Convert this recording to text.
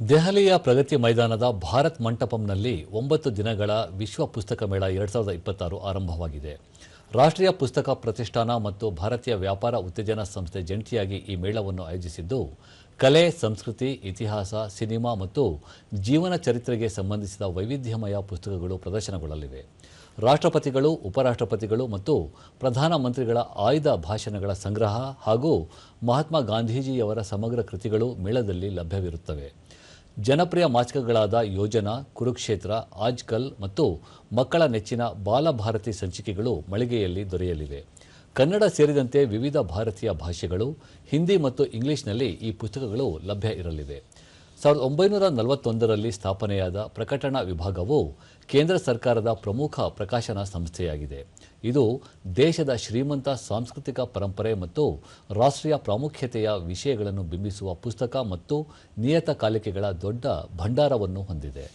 ದೆಹಲಿಯ ಪ್ರಗತಿ ಮೈದಾನದ ಭಾರತ್ ಮಂಟಪಂನಲ್ಲಿ ಒಂಬತ್ತು ದಿನಗಳ ವಿಶ್ವ ಪುಸ್ತಕ ಮೇಳ ಎರಡು ಸಾವಿರದ ಇಪ್ಪತ್ತಾರು ಆರಂಭವಾಗಿದೆ. ರಾಷ್ಟ್ರೀಯ ಪುಸ್ತಕ ಪ್ರತಿಷ್ಠಾನ ಮತ್ತು ಭಾರತೀಯ ವ್ಯಾಪಾರ ಉತ್ತೇಜನ ಸಂಸ್ಥೆ ಜಂಟಿಯಾಗಿ ಈ ಮೇಳವನ್ನು ಆಯೋಜಿಸಿದ್ದು, ಕಲೆ, ಸಂಸ್ಕೃತಿ, ಇತಿಹಾಸ, ಸಿನಿಮಾ ಮತ್ತು ಜೀವನ ಚರಿತ್ರೆಗೆ ಸಂಬಂಧಿಸಿದ ವೈವಿಧ್ಯಮಯ ಪುಸ್ತಕಗಳು ಪ್ರದರ್ಶನಗೊಳ್ಳಲಿವೆ. ರಾಷ್ಟ್ರಪತಿಗಳು, ಉಪರಾಷ್ಟ್ರಪತಿಗಳು ಮತ್ತು ಪ್ರಧಾನಮಂತ್ರಿಗಳ ಆಯ್ದ ಭಾಷಣಗಳ ಸಂಗ್ರಹ ಹಾಗೂ ಮಹಾತ್ಮ ಗಾಂಧೀಜಿಯವರ ಸಮಗ್ರ ಕೃತಿಗಳು ಮೇಳದಲ್ಲಿ ಲಭ್ಯವಿರುತ್ತವೆ. ಜನಪ್ರಿಯ ಮಾಸಿಕಗಳಾದ ಯೋಜನಾ, ಕುರುಕ್ಷೇತ್ರ, ಆಜ್ಕಲ್ ಮತ್ತು ಮಕ್ಕಳ ನೆಚ್ಚಿನ ಬಾಲಭಾರತಿ ಸಂಚಿಕೆಗಳು ಮಳಿಗೆಯಲ್ಲಿ ದೊರೆಯಲಿವೆ. ಕನ್ನಡ ಸೇರಿದಂತೆ ವಿವಿಧ ಭಾರತೀಯ ಭಾಷೆಗಳು, ಹಿಂದಿ ಮತ್ತು ಇಂಗ್ಲಿಷ್ನಲ್ಲಿ ಈ ಪುಸ್ತಕಗಳು ಲಭ್ಯ ಇರಲಿವೆ. ಸಾವಿರದ ಒಂಬೈನೂರ ನಲವತ್ತೊಂದರಲ್ಲಿ ಸ್ಥಾಪನೆಯಾದ ಪ್ರಕಟಣಾ ವಿಭಾಗವು ಕೇಂದ್ರ ಸರ್ಕಾರದ ಪ್ರಮುಖ ಪ್ರಕಾಶನ ಸಂಸ್ಥೆಯಾಗಿದೆ. ಇದು ದೇಶದ ಶ್ರೀಮಂತ ಸಾಂಸ್ಕೃತಿಕ ಪರಂಪರೆ ಮತ್ತು ರಾಷ್ಟ್ರೀಯ ಪ್ರಾಮುಖ್ಯತೆಯ ವಿಷಯಗಳನ್ನು ಬಿಂಬಿಸುವ ಪುಸ್ತಕ ಮತ್ತು ನಿಯತಕಾಲಿಕೆಗಳ ದೊಡ್ಡ ಭಂಡಾರವನ್ನು ಹೊಂದಿದೆ.